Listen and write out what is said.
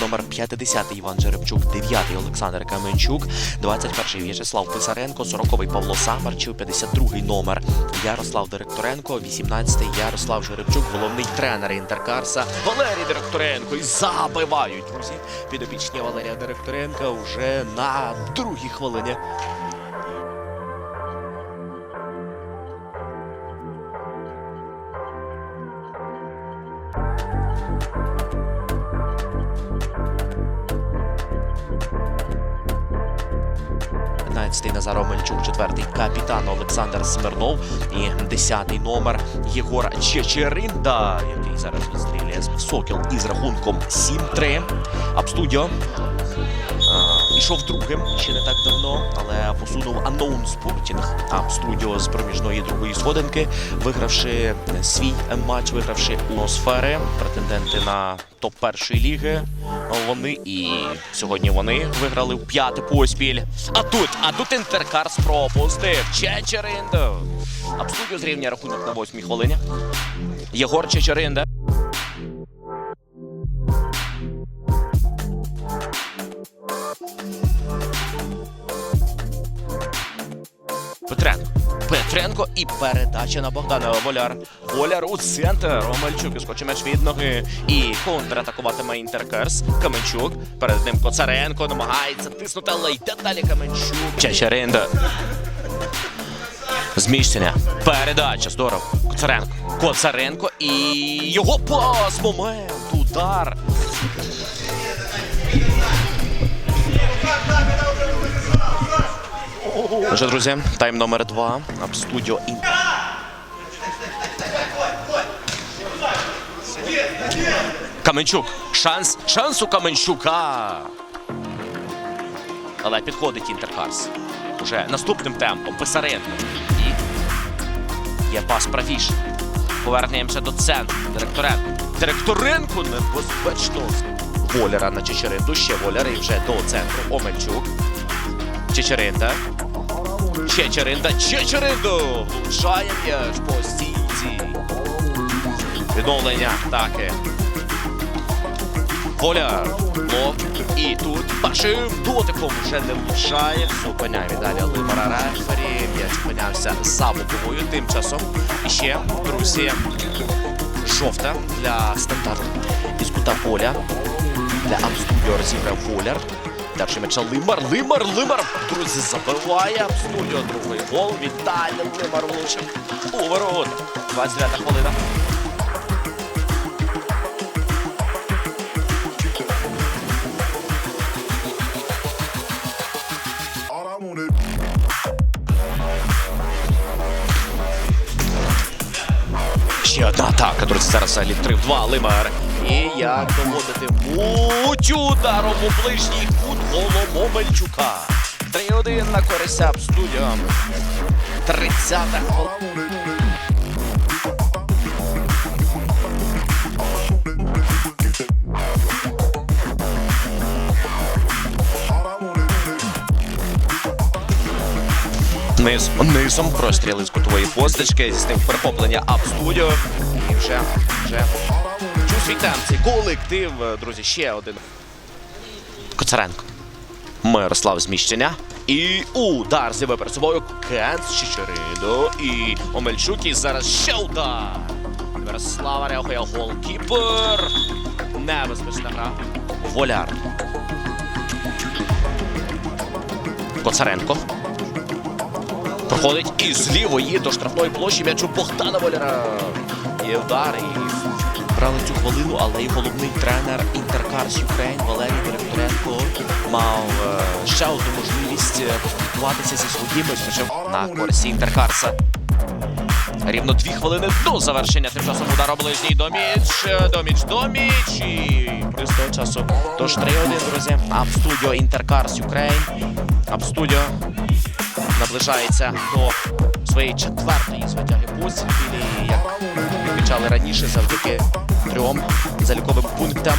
номер 50 Іван Жеребчук, 9-й Олександр Каменчук, 21-й В'ячеслав Писаренко, 40-й Павло Самарчев, 52-й номер Ярослав Директоренко, 18-й Ярослав Жеребчук, головний тренер Інтеркарса Валерій Директоренко. І забивають, друзі. Підопічні Валерія Директоренка вже на другій хвилині. П'ятнадцятий Назар Омельчук, четвертий капітан Олександр Смирнов і десятий номер Єгор Чечеринда, який зараз відстрілює Сокіл із рахунком 7-3. Абстудіо а, ішов другим ще не так давно, але посунув Unknown Sporting Абстудіо з проміжної другої сходинки, вигравши свій матч, вигравши у сфери претенденти на топ першої ліги. Вони і сьогодні вони виграли в п'яти поспіль. А тут, а тут Інтеркарс пропустив. Чечеринда. Абсолютно зрівняє рахунок на восьмій хвилині. Єгор Чечеринда. Петренко і передача на Богдана Воляр. Воляр у центр. Омельчук іскоче м'яч від ноги. І контратакуватиме Інтеркерс. Каменчук. Перед ним Коцаренко намагається тиснути, але йде далі Каменчук. Чечеринда. Зміщення. Передача. Здорово. Коцаренко. Коцаренко і його пас. Момент. Удар. Отже, друзі, тайм номер два. Абстудіо Ін. Каменчук. Шанс. Шанс у Каменчука. Але підходить Інтеркарс. Уже наступним темпом. Писаренко. І є пас правіше. Повернемося до центру. Директоренко. Директоренко небезпечно. Воляра на Чечеринду. Ще Воляр і вже до центру. Омельчук. Чечеринда. Чечеринда. Чечеринду. Влучає м'яч по стійці. Відновлення атаки. Воляр. Лоб. І тут першим дотиком вже не влучає. Зупиняє далі Лимара Рефері. М'яч опинявся за боковою. Тим часом іще, друзі, жовта для стандарту. Із кута поля. Для Амстудіо розіграв Воляр. Далі м'яча Лимар, Лимар, Лимар, друзі, забиває Амстудіо другий гол. Віталій Лимар влучив у ворот. 29 хвилина. Ще одна атака, друзі, зараз взагалі 3 в 2, Лимар. І як доводити муть ударом у ближній кут голом Омельчука. 3-1 на користь Абстудіо. 30 хвилина. Низ, низом простріли з кутової постачки, здійснив перехоплення Абстудіо. І вже, вже чув свій колектив, друзі, ще один. Коцаренко. Мирослав зміщення. І удар з'явив перед собою Кенц Чичеридо. І Омельчук. І зараз ще удар. Мирослава реагує голкіпер. Небезпечна гра. Воляр. Коцаренко. Проходить із лівої до штрафної площі м'ячу Богдана Воляра. Є удар і брали цю хвилину, але і головний тренер Інтеркарс Юкрейн Валерій Директоренко мав е, ще одну можливість е, поспілкуватися зі своїми на користь Інтеркарса. Рівно дві хвилини до завершення. Тим часом удар у ближній доміч, е, доміч, доміч і плюс того часу. Тож 3-1, друзі. Абстудіо Інтеркарс Юкрейн. Абстудіо наближається до своєї четвертої звитяги поспіль. І відмічали раніше, завдяки трьом заліковим пунктам